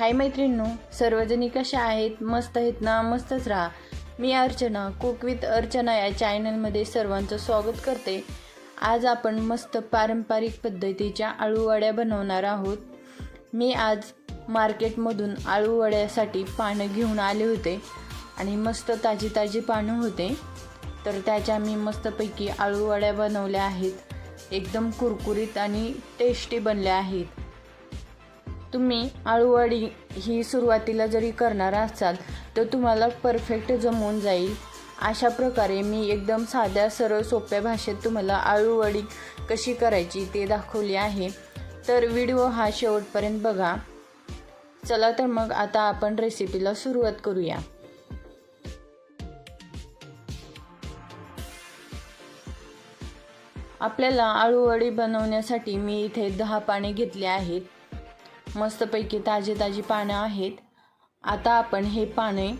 हाय मैत्रिणींनो सर्वजणी कशा आहेत? मस्त आहेत ना? मस्तच राहा. मी अर्चना कुक विथ अर्चना या चॅनलमध्ये सर्वांचं स्वागत करते. आज आपण मस्त पारंपरिक पद्धतीच्या आळूवड्या बनवणार आहोत. मी आज मार्केटमधून आळूवड्यासाठी पानं घेऊन आले होते आणि मस्त ताजी ताजी पानं होते. तर त्याच्या मी मस्तपैकी आळूवड्या बनवल्या आहेत. एकदम कुरकुरीत आणि टेस्टी बनल्या आहेत. तुम्ही आळूवडी ही सुरुवातीला जरी करणार असाल तर तुम्हाला परफेक्ट जमून जाईल. अशा प्रकारे मी एकदम साध्या सरळ सोप्या भाषेत तुम्हाला आळूवडी कशी करायची ते दाखवली आहे. तर व्हिडिओ हा शेवटपर्यंत बघा. चला तर मग आता आपण रेसिपीला सुरुवात करूया. आपल्याला आळूवडी बनवण्यासाठी मी इथे दहा पाने घेतले आहेत. मस्तपैकी ताजी ताजी पानं आहेत. आता आपण हे पाने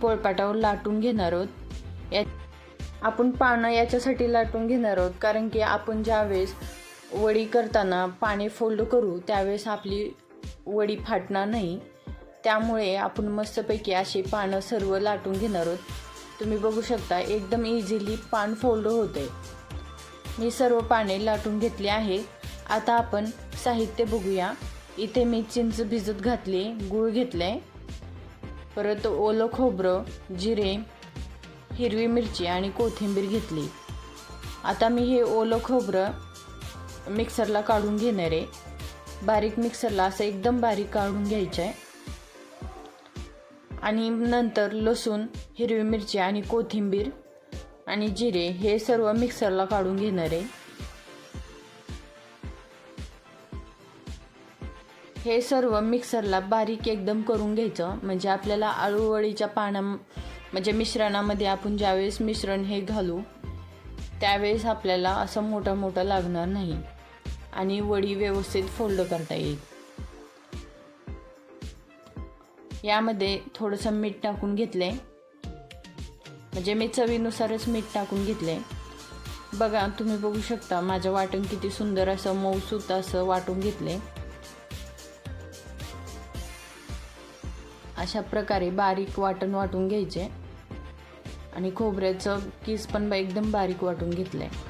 पोळपाटावर लाटून घेणार आहोत. या आपण पानं याच्यासाठी लाटून घेणार आहोत कारण की आपण ज्यावेळेस वडी करताना पाने फोल्ड करू त्यावेळेस आपली वडी फाटणार नाही. त्यामुळे आपण मस्तपैकी अशी पानं सर्व लाटून घेणार आहोत. तुम्ही बघू शकता एकदम इझिली पान फोल्ड होते मी सर्व पाने लाटून घेतली आहे आता आपण साहित्य बघूया. इथे मी चिंच भिजत घातली गूळ घेतले परत ओलं खोबरं जिरे हिरवी मिरची आणि कोथिंबीर घेतली. आता मी हे ओलं खोबरं मिक्सरला काढून घेणार आहे. बारीक मिक्सरला असं एकदम बारीक काढून घ्यायचं आहे आणि नंतर लसूण हिरवी मिरची आणि कोथिंबीर आणि जिरे हे सर्व मिक्सरला काढून घेणार आहे. हे सर्व मिक्सरला बारीक एकदम करून घ्यायचं. म्हणजे आपल्याला आळूवळीच्या पाना म्हणजे मिश्रणामध्ये आपण ज्यावेळेस मिश्रण हे घालू त्यावेळेस आपल्याला असं मोठं मोठं लागणार नाही. आणि वडी व्यवस्थित फोल्ड करता येईल. यामध्ये थोडंसं मीठ टाकून घेतले. म्हणजे मी चवीनुसारच मीठ टाकून घेतले. बघा तुम्ही बघू शकता माझं वाटण किती सुंदर असं मऊसूत असं वाटून घेतले. अशा प्रकारे बारीक वाटण वाटून घ्यायचे. आणि खोबऱ्याचं किस पण एकदम बारीक वाटून घेतलं आहे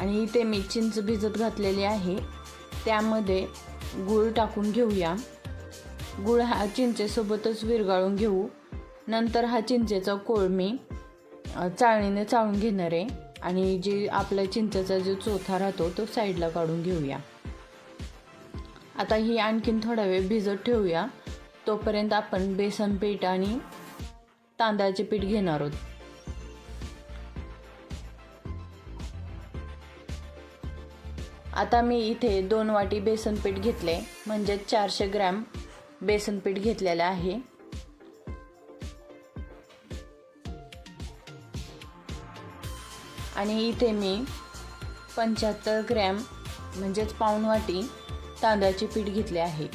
आणि इथे मी चिंच भिजत घातलेली आहे. त्यामध्ये गूळ टाकून घेऊया. गूळ हा चिंचेसोबतच विरघळून घेऊ. नंतर हा चिंचेचा कोळ मी चाळणीने चाळून घेणार आहे. आणि जे आपल्या चिंचेचा जो चोथा राहतो तो साईडला काढून घेऊया. आता ही आणखीन थोडा वेळ भिजत ठेवूया. तोपर्यंत आपण बेसन पीठ आणि तांदळाचे पीठ घेणार आहोत. आता मी इथे दोन वाटी बेसन पीठ घेतले म्हणजे चारशे ग्रॅम बेसन पीठ घेतलेलं आहे. आणि इथे मी पंच्याहत्तर ग्रॅम म्हणजेच पाऊण वाटी तांदळाचे पीठ घेतले आहे.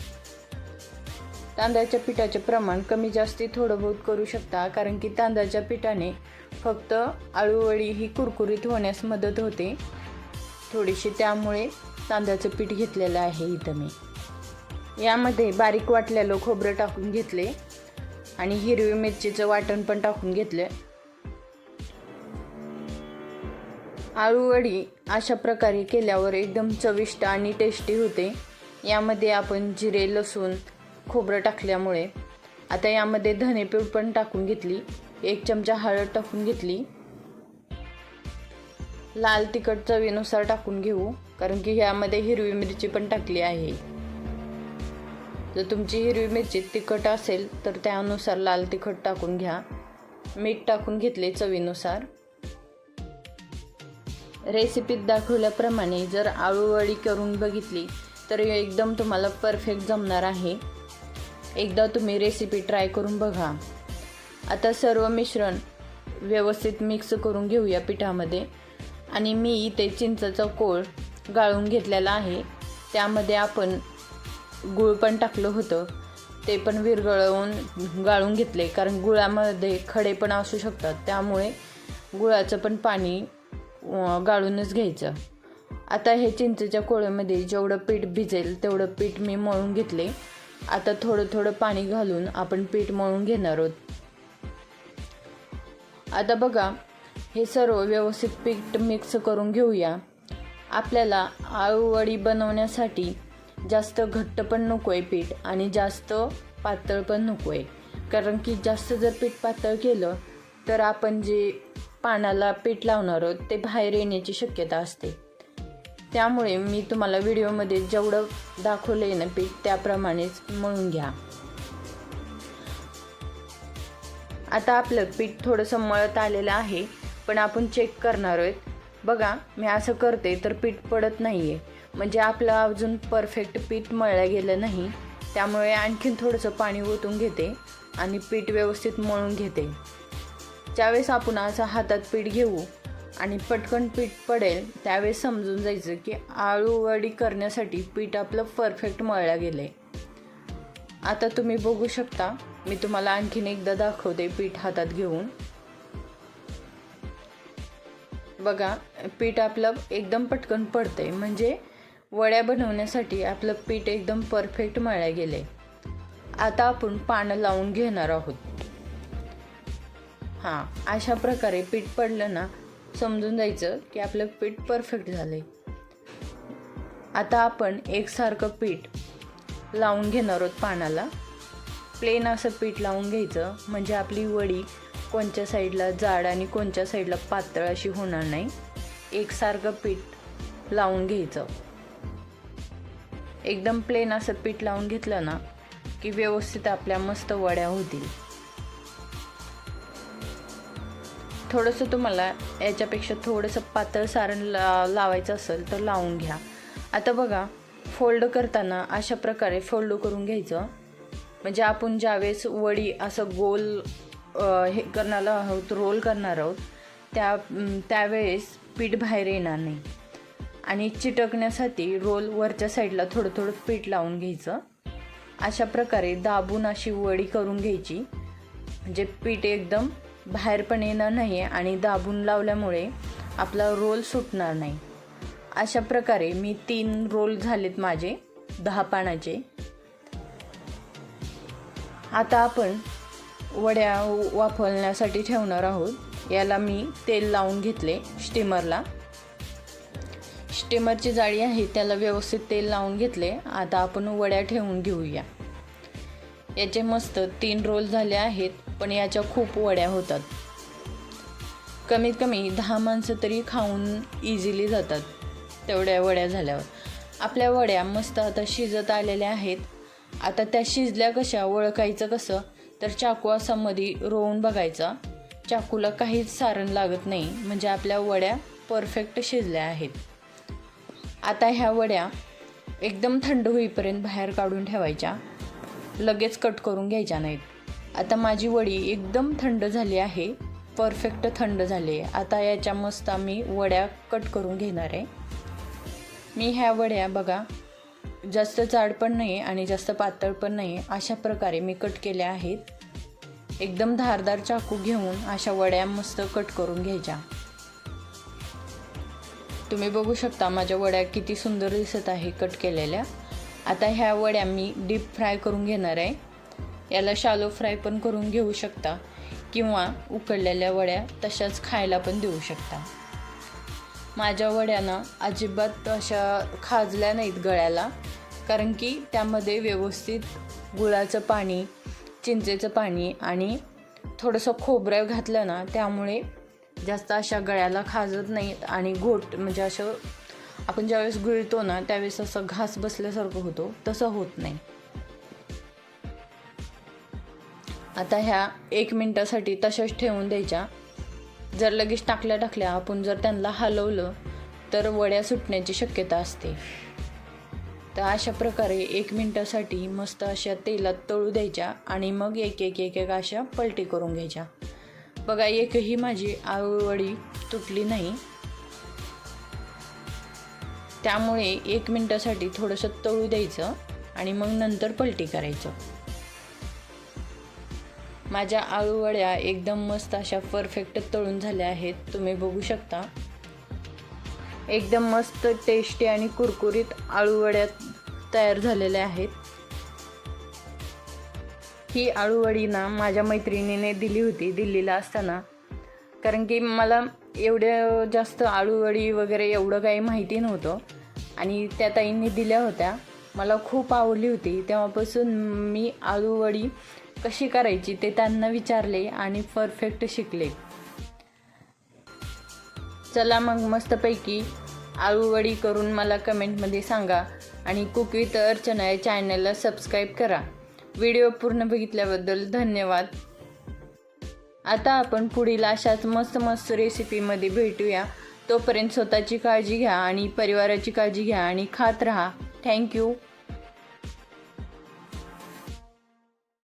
तांदळाच्या पिठाचे प्रमाण कमी जास्ती थोडं बहुत करू शकता कारण की तांदळाच्या पिठाने फक्त आळूवडी ही कुरकुरीत होण्यास मदत होते. थोडीशी त्यामुळे तांदळाचं पीठ घेतलेलं आहे इथं मी. यामध्ये बारीक वाटलेलं खोबरं टाकून घेतले आणि हिरवी मिरचीचं वाटण पण टाकून घेतलं. आळूवडी अशा प्रकारे केल्यावर एकदम चविष्ट आणि टेस्टी होते. यामध्ये आपण जिरे लसूण खोबरं टाकल्यामुळे. आता यामध्ये धनेपूड पण टाकून घेतली. एक चमचा हळद टाकून घेतली. लाल तिखट चवीनुसार टाकून घेऊ कारण की ह्यामध्ये हिरवी मिरची पण टाकली आहे. जर तुमची हिरवी मिरची तिखट असेल तर त्यानुसार लाल तिखट टाकून घ्या. मीठ टाकून घेतले चवीनुसार. रेसिपीत दाखवल्याप्रमाणे जर आळूवळी करून बघितली तर एकदम तुम्हाला परफेक्ट जमणार आहे. एकदा तुम्ही रेसिपी ट्राय करून बघा. आता सर्व मिश्रण व्यवस्थित मिक्स करून घेऊया पिठामध्ये. आणि मी इथे चिंचचा कोळ गाळून घेतलेला आहे. त्यामध्ये आपण गूळ पण टाकलं होतं. ते पण विरघळवून गाळून घेतले. कारण गुळामध्ये खडे पण असू शकतात. त्यामुळे गुळाचं पण पाणी गाळूनच घ्यायचं. आता हे चिंचेच्या कोळ्यामध्ये जेवढं पीठ भिजेल तेवढं पीठ मी मळून घेतले. आता थोडं थोडं पाणी घालून आपण पीठ मळून घेणार आहोत. आता बघा हे सर्व व्यवस्थित पीठ मिक्स करून घेऊया. आपल्याला आळूवडी बनवण्यासाठी जास्त घट्ट पण नको आहे पीठ आणि जास्त पातळ पण नको आहे कारण की जास्त जर पीठ पातळ केलं तर आपण जे पानाला पीठ लावणार आहोत ते बाहेर येण्याची शक्यता असते. त्यामुळे मी तुम्हाला व्हिडिओमध्ये जेवढं दाखवलं आहे ना पीठ त्याप्रमाणेच मळून घ्या. आता आपलं पीठ थोडंसं मळत आलेलं आहे पण आपण चेक करणार आहोत. बघा मी असं करते तर पीठ पडत नाही आहे म्हणजे आपलं अजून परफेक्ट पीठ मळलं गेलं नाही त्यामुळे आणखीन थोडंसं पाणी ओतून घेते आणि पीठ व्यवस्थित मळून घेते. ज्यावेळेस आपण असं हातात पीठ घेऊ आणि पटकन पीठ पडेल त्यावेळेस समजून जायचं की आळूवडी करण्यासाठी पीठ आपलं परफेक्ट मळल्या गेलं आहे आता तुम्ही बघू शकता मी तुम्हाला आणखीन एकदा दाखवते पीठ हातात घेऊन. बघा पीठ आपलं एकदम पटकन पडतंय म्हणजे वड्या बनवण्यासाठी आपलं पीठ एकदम परफेक्ट मळल्या गेलं आहे आता आपण पानं लावून घेणार आहोत. हां अशा प्रकारे पीठ पडलं ना समजून जायचं की आपलं पीठ परफेक्ट झालं आहे आता आपण एकसारखं पीठ लावून घेणार आहोत पानाला. प्लेन असं पीठ लावून घ्यायचं. म्हणजे आपली वडी कोणत्या साईडला जाड आणि कोणत्या साईडला पातळ अशी होणार नाही. एकसारखं पीठ लावून घ्यायचं. एकदम प्लेन असं पीठ लावून घेतलं ना की व्यवस्थित आपल्या मस्त वड्या होतील. थोडंसं तुम्हाला याच्यापेक्षा थोडंसं पातळ सारण ला लावायचं असेल तर लावून घ्या. आता बघा फोल्ड करताना अशा प्रकारे फोल्ड करून घ्यायचं. म्हणजे आपण ज्यावेळेस वडी असं गोल हे करणार आहोत रोल करणार आहोत त्या त्यावेळेस पीठ बाहेर येणार नाही. आणि चिटकण्यासाठी रोल वरच्या साईडला थोडं थोडं पीठ लावून घ्यायचं. अशा प्रकारे दाबून अशी वडी करून घ्यायची. म्हणजे पीठ एकदम बाहेर पण येणार नाही आहे आणि दाबून लावल्यामुळे आपला रोल सुटणार नाही. अशा प्रकारे मी तीन रोल झालेत माझे दहा पानाचे. आता आपण वड्या वाफवण्यासाठी ठेवणार आहोत. याला मी तेल लावून घेतले स्टीमरला. स्टीमरची जाळी आहे त्याला व्यवस्थित तेल लावून घेतले. आता आपण वड्या ठेवून घेऊया. याचे मस्त तीन रोल झाले आहेत पण याच्या खूप वड्या होतात. कमीत कमी दहा माणसं तरी खाऊन इझिली जातात तेवढ्या वड्या झाल्यावर. आपल्या वड्या मस्त आता शिजत आलेल्या आहेत. आता त्या शिजल्या कशा ओळखायचं कसं? तर चाकू असा मध्ये रोवून बघायचा. चाकूला काहीच सारण लागत नाही म्हणजे आपल्या वड्या परफेक्ट शिजल्या आहेत. आता ह्या वड्या एकदम थंड होईपर्यंत बाहेर काढून ठेवायच्या. लगेच कट करून घ्यायच्या नाहीत. आता माझी वडी एकदम थंड झाली आहे. परफेक्ट थंड झाली आहे. आता याच्या मस्त आम्ही वड्या कट करून घेणार आहे. मी ह्या वड्या बघा जास्त जाड पण नाही आणि जास्त पातळ पण नाही अशा प्रकारे मी कट केल्या आहेत. एकदम धारदार चाकू घेऊन अशा वड्या मस्त कट करून घ्यायच्या. तुम्ही बघू शकता माझ्या वड्या किती सुंदर दिसत आहे कट केलेल्या. आता ह्या वड्या मी डीप फ्राय करून घेणार आहे. याला शालो फ्राय पण करून घेऊ शकता किंवा उकडलेल्या वड्या तशाच खायला पण देऊ शकता. माझ्या वड्यांना अजिबात अशा खाजल्या नाहीत गळ्याला कारण की त्यामध्ये व्यवस्थित गुळाचं पाणी चिंचेचं पाणी आणि थोडंसं खोबरं घातलं ना त्यामुळे जास्त अशा गळ्याला खाजत नाहीत आणि घोट म्हणजे असं आपण ज्यावेळेस गिळतो ना त्यावेळेस असं घास बसल्यासारखं होतो. तसं होत नाही. आता ह्या एक मिनटासाठी तशाच ठेवून द्यायच्या. जर लगेच टाकल्या टाकल्या आपण जर त्यांना हलवलं तर वड्या सुटण्याची शक्यता असते. तर अशा प्रकारे एक मिनटासाठी मस्त अशा तेलात तळू द्यायच्या आणि मग एक एक एक एक अशा पलटी करून घ्यायच्या. बघा एकही माझी आळूवडी तुटली नाही. त्यामुळे एक मिनटासाठी थोडंसं तळू द्यायचं आणि मग नंतर पलटी करायचं. माझ्या आळूवड्या एकदम मस्त अशा परफेक्ट तळून झाल्या आहेत. तुम्ही बघू शकता. एकदम मस्त टेस्टी आणि कुरकुरीत आळूवड्या तयार झालेल्या आहेत. ही आळूवडी ना माझ्या मैत्रिणीने दिली होती. दिल्लीला असताना. कारण की मला एवढ्या जास्त आळूवडी वगैरे एवढं काही माहिती नव्हतं. आणि त्या ताईंनी दिल्या होत्या. मला खूप आवडली होती. तेव्हापासून मी आळूवडी कशी करायची ते त्यांना विचारले आणि परफेक्ट शिकले. चला मग मस्तपैकी आळूवडी करून मला कमेंटमध्ये सांगा आणि कुक विथ अर्चना या चॅनलला सबस्क्राईब करा. व्हिडिओ पूर्ण बघितल्याबद्दल धन्यवाद. आता आपण पुढील अशाच मस्त मस्त रेसिपीमध्ये भेटूया. तोपर्यंत स्वतःची काळजी घ्या आणि परिवाराची काळजी घ्या आणि खात राहा. थँक्यू